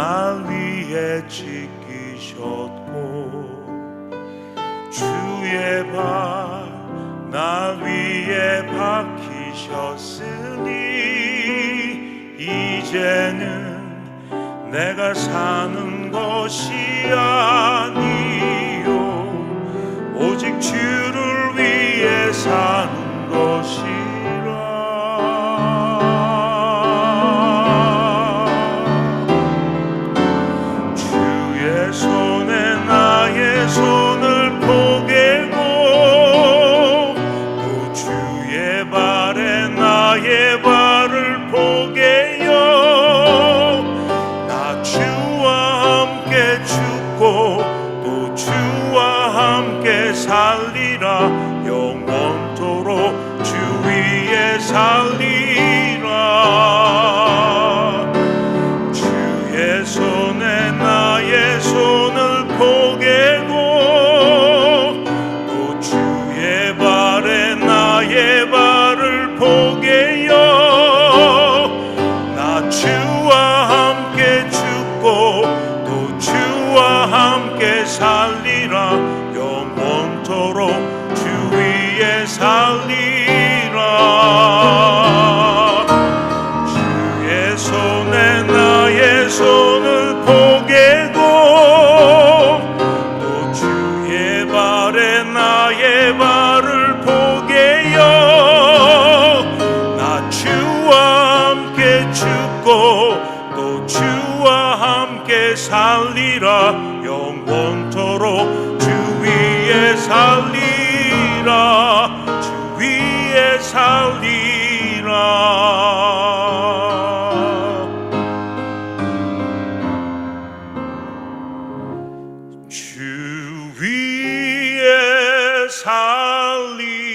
날 위해 지키셨고 주의 발나 위에 박히셨으니 이제는 내가 사는 것이 아니요 오직 주를 위해 사는 것이 손을 포개고 또 주의 발에 나의 발을 포개요. 나 주와 함께 죽고 또 주와 함께 살리라. 영원토록 주 위에 살리라. 주의 손에 나의 손 또 주와 함께 살리라. 영원토록 주 위에 살리라. 주의 손에 나의 손을 포개고 또 주의 발에 나의 발을 포개요 나 주와 함께 죽고 또 주와 함께 살리라. 영원토록 주 위에 살리라. 주 위에 살리라. 주 위에 살리라